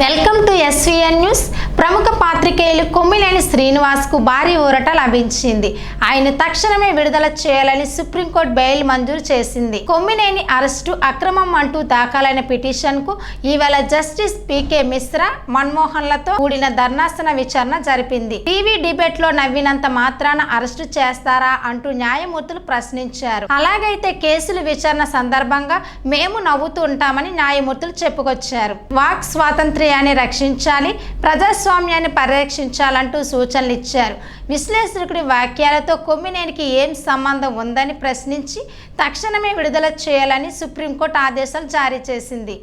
Welcome to SVN news. ప్రముఖ పాత్రికేయులు కొమ్మిలేని శ్రీనివాస్కు భారీ ఊరట లభించింది. ఆయన తక్షణమే విడుదల చేయాలని సుప్రీంకోర్టు బెయిల్ మంజూరు చేసింది. కొమ్మినేని అరెస్టు అక్రమం అంటూ దాఖలైన పిటిషన్కు ఈవేళ జస్టిస్ పీకే మిశ్రా మన్మోహన్లతో కూడిన ధర్నాసన విచారణ జరిపింది. టీవీ డిబేట్లో నవ్వినంత మాత్రాన అరెస్టు చేస్తారా అంటూ న్యాయమూర్తులు ప్రశ్నించారు. అలాగైతే కేసులు విచారణ సందర్భంగా మేము నవ్వుతూ ఉంటామని న్యాయమూర్తులు చెప్పుకొచ్చారు. వాక్ స్వాతంత్ర్య స్వాతంత్ర్యాన్ని రక్షించాలి ప్రజాస్వామ్యాన్ని పరిరక్షించాలంటూ సూచనలు ఇచ్చారు. విశ్లేషకుడి వాక్యాలతో కొమ్మినేనికి ఏం సంబంధం ఉందని ప్రశ్నించి తక్షణమే విడుదల చేయాలని సుప్రీంకోర్టు ఆదేశాలు జారీ చేసింది.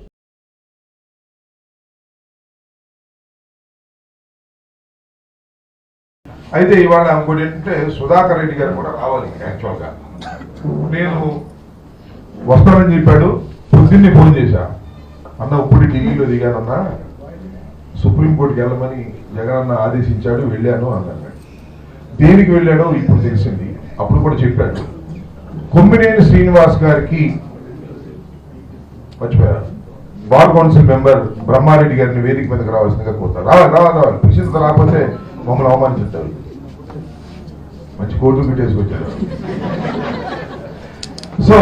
అయితే ఇవాళ ఇంకోటి ఏంటంటే సుధాకర్ రెడ్డి గారు కూడా రావాలి యాక్చువల్గా. నేను వస్తానని చెప్పాడు పొద్దున్నే ఫోన్ చేశా. అన్న ఇప్పుడు ఢిల్లీలో దిగానన్నా సుప్రీంకోర్టుకి వెళ్ళమని జగన్ అన్న ఆదేశించాడు వెళ్ళాను అన్నాడు. దేనికి వెళ్ళాడో ఇప్పుడు తెలిసింది. అప్పుడు కూడా చెప్పాడు. కొమ్మినేని శ్రీనివాస్ గారికి మర్చిపోయారు? బార్ కౌన్సిల్ మెంబర్ బ్రహ్మారెడ్డి గారిని వేదిక మీదకి రావాల్సిందిగా కోరుతారు రావాలి రావాలి రావాలి పిలిచిన రాకపోతే మమ్మల్ని అవమానించుంటారు మంచి కోర్టు పెట్టేసుకొచ్చారు సో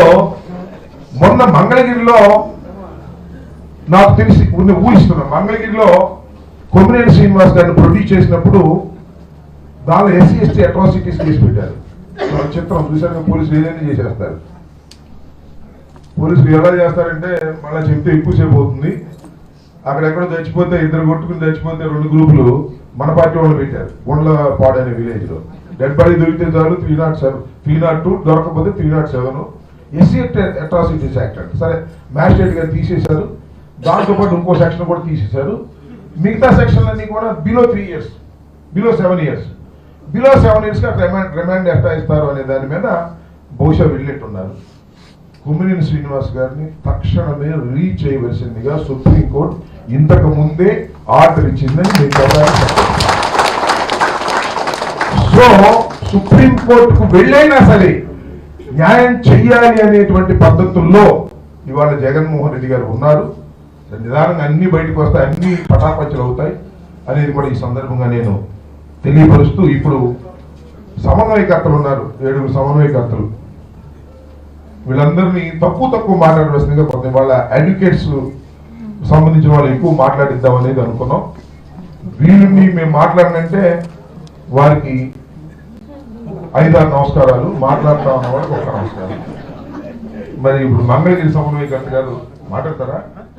మొన్న మంగళగిరిలో నాకు తెలిసి ఉన్న ఊహిస్తున్నాను మంగళగిరిలో కొమ్మినేని శ్రీనివాస్ గారిని ప్రొడ్యూస్ చేసినప్పుడు దానిలో ఎస్సీ ఎస్టీ అట్రాసిటీస్ కేసు పెట్టారు. చిత్రం చూసారు పోలీసులు ఏదైనా చేసేస్తారు. పోలీసులు ఎలా చేస్తారంటే మళ్ళీ చెప్తే ఎక్కువసేపు అవుతుంది. అక్కడెక్కడో చచ్చిపోతే ఇద్దరు కొట్టుకుని చచ్చిపోతే రెండు గ్రూపులు మన పార్టీ వాళ్ళు పెట్టారు. గుండ్ల అనే విలేజ్లో. డెడ్ బాడీ దొరికితే చాలు three not seven three not two దొరకకపోతే three not seven SC atrocities act అంటే. సరే మ్యాజిస్ట్రేట్ గారు తీసేశారు. దాంతో పాటు ఇంకో సెక్షన్ కూడా తీసేశారు. మిగతా సెక్షన్లన్నీ కూడా below three years below seven years below seven years remand remand ఎట్లా ఇస్తారు అనే దాని మీద బహుశా వెళ్ళిట్టున్నారు కుమ్మినేని శ్రీనివాస్ గారిని తక్షణమే రీచ్ చేయవలసిందిగా సుప్రీంకోర్టు ఇంతకు ముందే ఆర్డర్ ఇచ్చిందని మీకు ఎవరైనా సో సుప్రీంకోర్టుకు వెళ్ళైనా సరే న్యాయం చెయ్యాలి అనేటువంటి పద్ధతుల్లో ఇవాళ జగన్మోహన్ రెడ్డి గారు ఉన్నారు. నిదానంగా అన్ని బయటకు వస్తాయి అన్ని పటాపంచలు అవుతాయి అనేది కూడా ఈ సందర్భంగా నేను తెలియపరుస్తూ ఇప్పుడు సమన్వయకర్తలు ఉన్నారు ఏడుగురు సమన్వయకర్తలు. వీళ్ళందరినీ తక్కువ తక్కువ మాట్లాడవలసిందిగా కొంత వాళ్ళ అడ్వకేట్స్ సంబంధించిన వాళ్ళు ఎక్కువ మాట్లాడిద్దాం అనేది అనుకున్నాం. వీళ్ళని మేము మాట్లాడినంటే వారికి ఐదారు నమస్కారాలు మాట్లాడుతా ఉన్న వాళ్ళకి ఒక నమస్కారం. మరి ఇప్పుడు మంగళగిరి సమన్వయకర్త గారు మాట్లాడతారా?